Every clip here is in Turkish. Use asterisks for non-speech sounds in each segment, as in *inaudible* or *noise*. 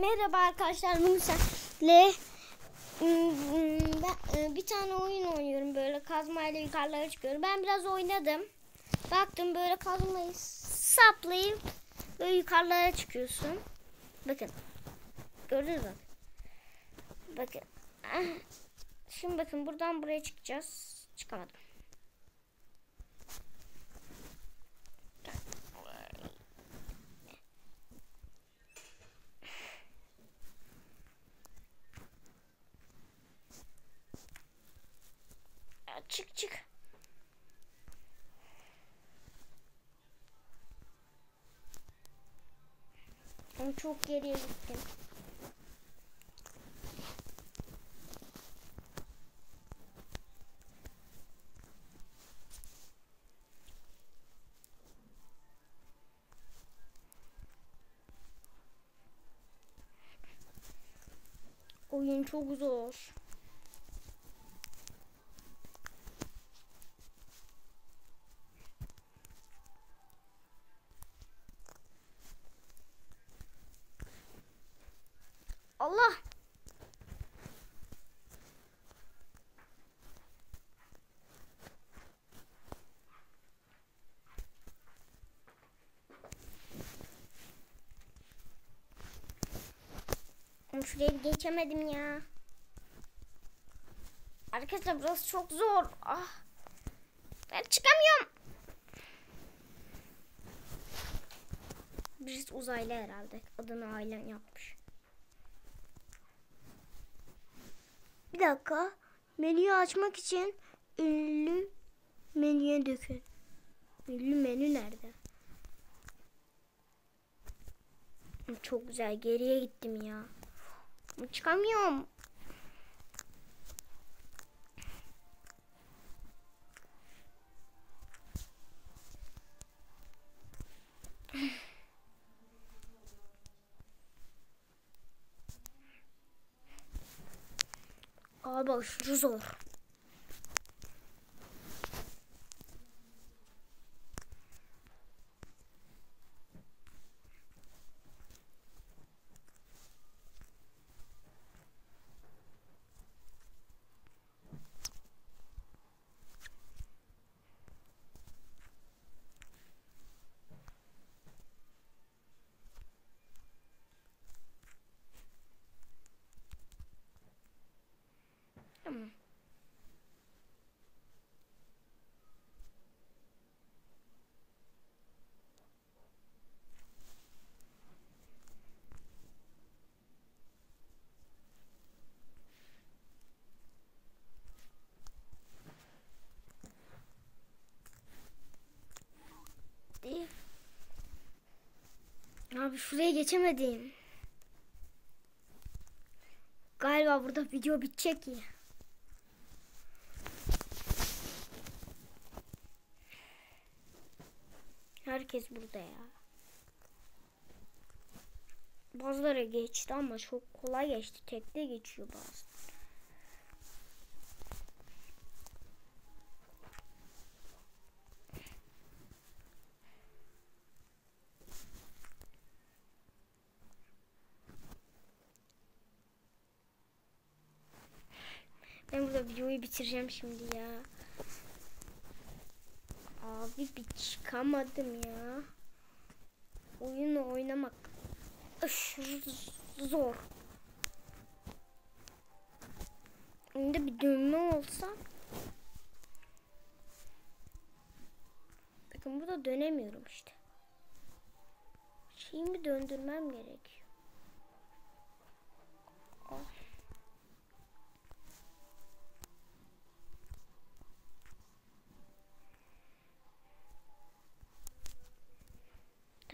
Merhaba arkadaşlar bugün sizlerle ım, ben, e, bir tane oyun oynuyorum böyle kazmayla yukarılara çıkıyorum. Ben biraz oynadım. Baktım böyle kazmayı saplayıp böyle yukarılara çıkıyorsun. Bakın. Gördünüz mü? Bakın. Ah. Şimdi bakın buradan buraya çıkacağız. Çıkamadım. Ya Çık çık. Ama çok geriye gittim. Oyun çok zor. Allah. Oğlum Şuraya geçemedim ya. Arkadaşlar burası çok zor. Ah. Ben çıkamıyorum. Birisi uzaylı herhalde. Adını ailen yapmış. Bir dakika. Menüyü açmak için ünlü menüye dökün. Ünlü menü nerede? Çok güzel. Geriye gittim ya. Çıkamıyorum. Abi aşırı zor. Tamam. Değil. Abi şuraya geçemedim. Galiba burada video bitecek ya. Herkes burada ya. Bazıları geçti ama çok kolay geçti. Tekte geçiyor bazı. Ben burada videoyu bitireceğim şimdi ya. Abi bir çıkamadım ya. Oyunu oynamak zor. Önde bir dönme olsa Bakın burada dönemiyorum işte. Şeyimi döndürmem gerekiyor. Ah.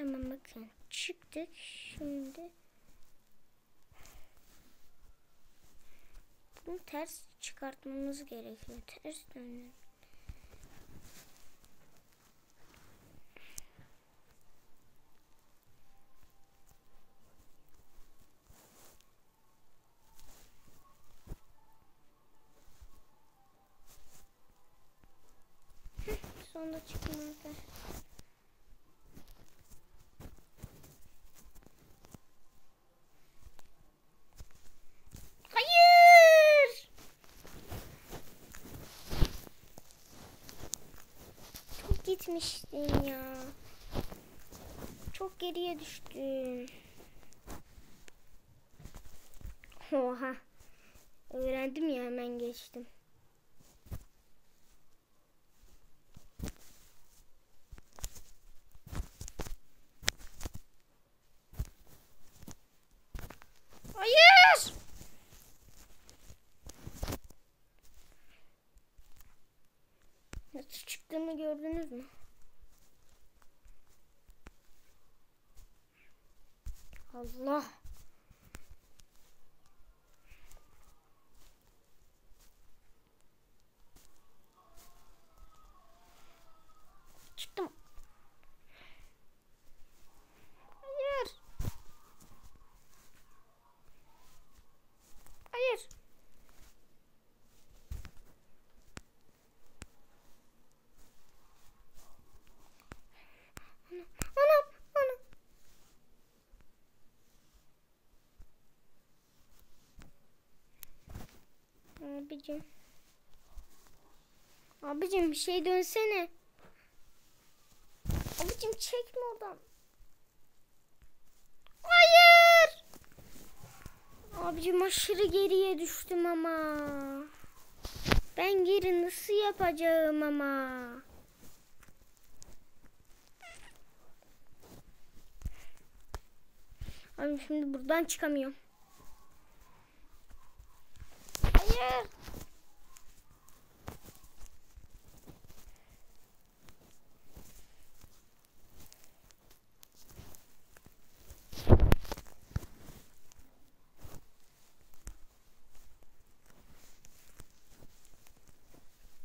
Tamam bakın çıktık şimdi. Bunu ters çıkartmamız gerekiyor. Ters dönelim. Heh, Sonunda çıktım arkadaşlar. Gitmiştim ya. Çok geriye düştüm. Oha. Öğrendim ya hemen geçtim. Hayır. Nasıl çıktığımı gördünüz mü? Allah. Çıktım. Hayır. Hayır. Anam, anam. Abicim. Abicim bir şey dönsene. Abicim çekme oradan. Hayır. Abicim aşırı geriye düştüm ama. Ben geri nasıl yapacağım ama. Abi şimdi buradan çıkamıyorum. Hayır.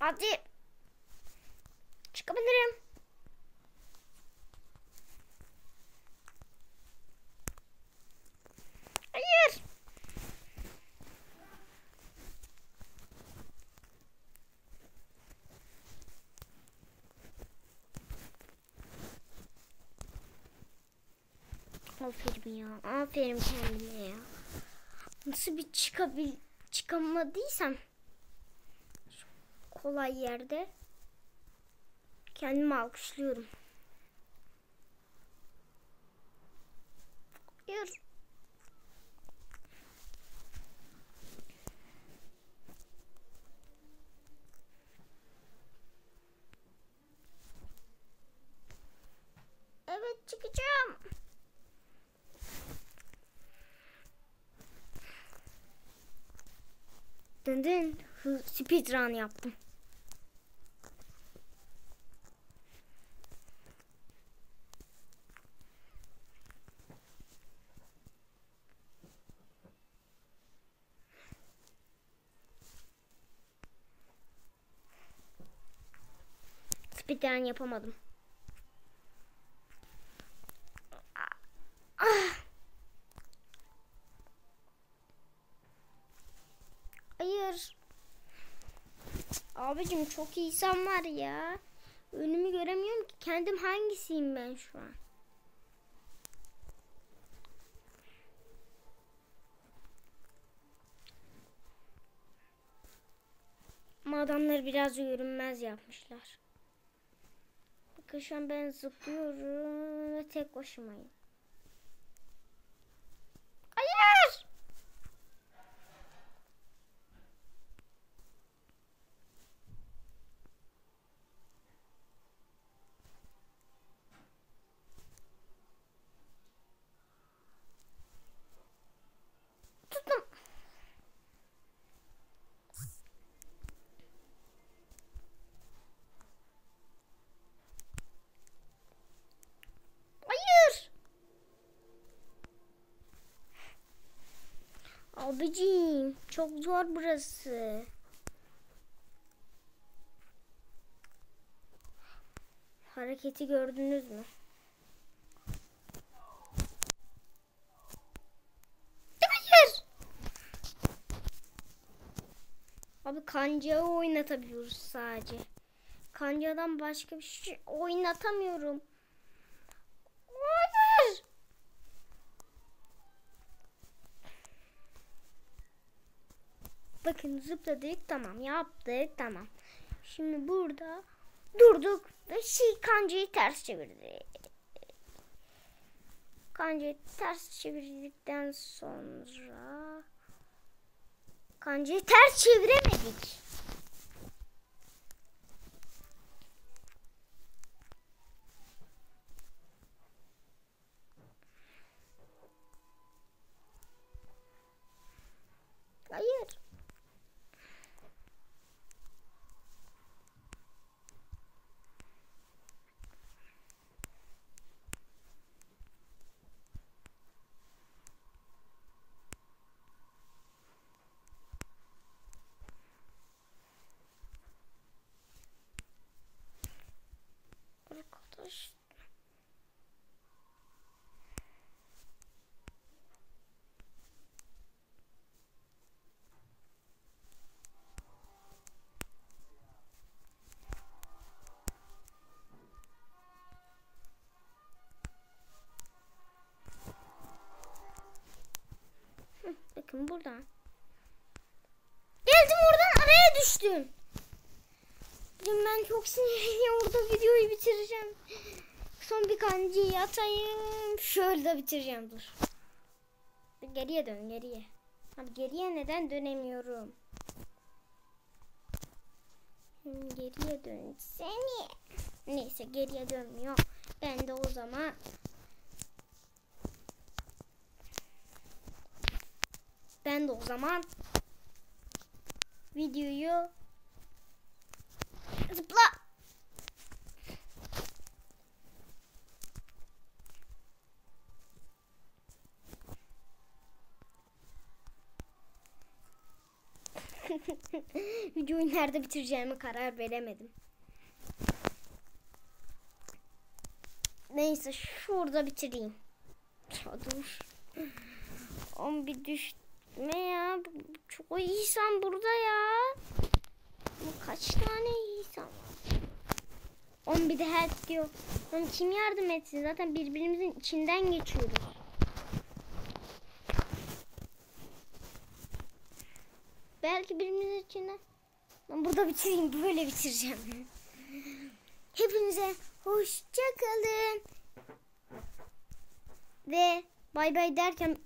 Hadi. Çıkabilirim. Hayır. Aferin ya. Aferin kendime ya. Nasıl bir çıkabil çıkamadıysam kolay yerde kendimi alkışlıyorum. Hı, Speedrun yaptım. Speedrun yapamadım. Ah. Hayır. Abicim çok insan var ya. Önümü göremiyorum ki. Kendim hangisiyim ben şu an? Ama biraz görünmez yapmışlar. Bakın şu an ben zıplıyorum ve tek başımayım. Hayır! Tuttum. Hayır. Abicim çok zor burası. Hareketi gördünüz mü? Hayır. Abi kancağı oynatabiliyoruz sadece. Kancadan başka bir şey oynatamıyorum. Hayır. Bakın zıpladık tamam yaptık tamam. Şimdi burada durduk ve şey kancayı ters çevirdi. Kancayı ters çevirdikten sonra kancayı ters çeviremedik. Bakın buradan. Geldim oradan araya düştüm. Bugün ben çok sinirliyim. Orada videoyu bitireceğim. Son bir kancayı atayım. Şöyle de bitireceğim dur. Geriye dön geriye. Abi geriye neden dönemiyorum? Geriye dön seni. Neyse geriye dönmüyor. Ben de o zaman ben de o zaman videoyu zıpla *laughs* Videoyu nerede bitireceğime karar veremedim. Neyse şurada bitireyim. Dur. On bir düşme ya. Çok insan burada ya. Bu kaç tane insan var? On bir de help diyor. Oğlum kim yardım etsin? Zaten birbirimizin içinden geçiyoruz. Belki birbirimizin içinden. Ben burada bitireyim. Böyle bitireceğim. *laughs* Hepinize hoşça kalın. Ve bay bay derken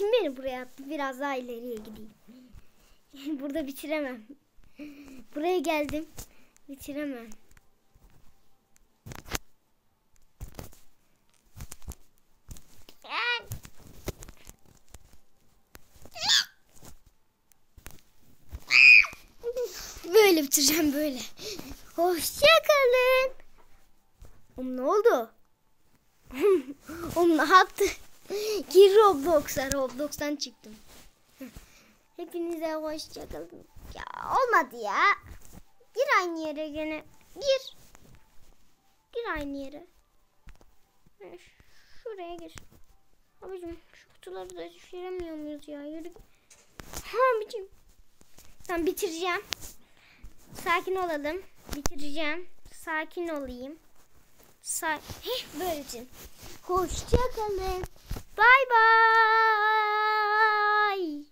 kim beni buraya attı? Biraz daha ileriye gideyim. *laughs* Burada bitiremem. Buraya geldim. Bitiremem. *laughs* Böyle bitireceğim böyle. Hoşça kalın. Oğlum ne oldu? *laughs* Oğlum ne yaptı? *laughs* Gir Roblox'a. Roblox'tan çıktım. *laughs* Hepinize hoşça kalın. Ya olmadı ya. Gir aynı yere gene. Gir. Gir aynı yere. Şuraya gir. Abicim şu kutuları da düşüremiyor muyuz ya? Yürü. Abicim. Tamam bitireceğim. Sakin olalım. Bitireceğim. Sakin olayım. Sa Heh, böyle için. Hoşça kalın. Bay bay.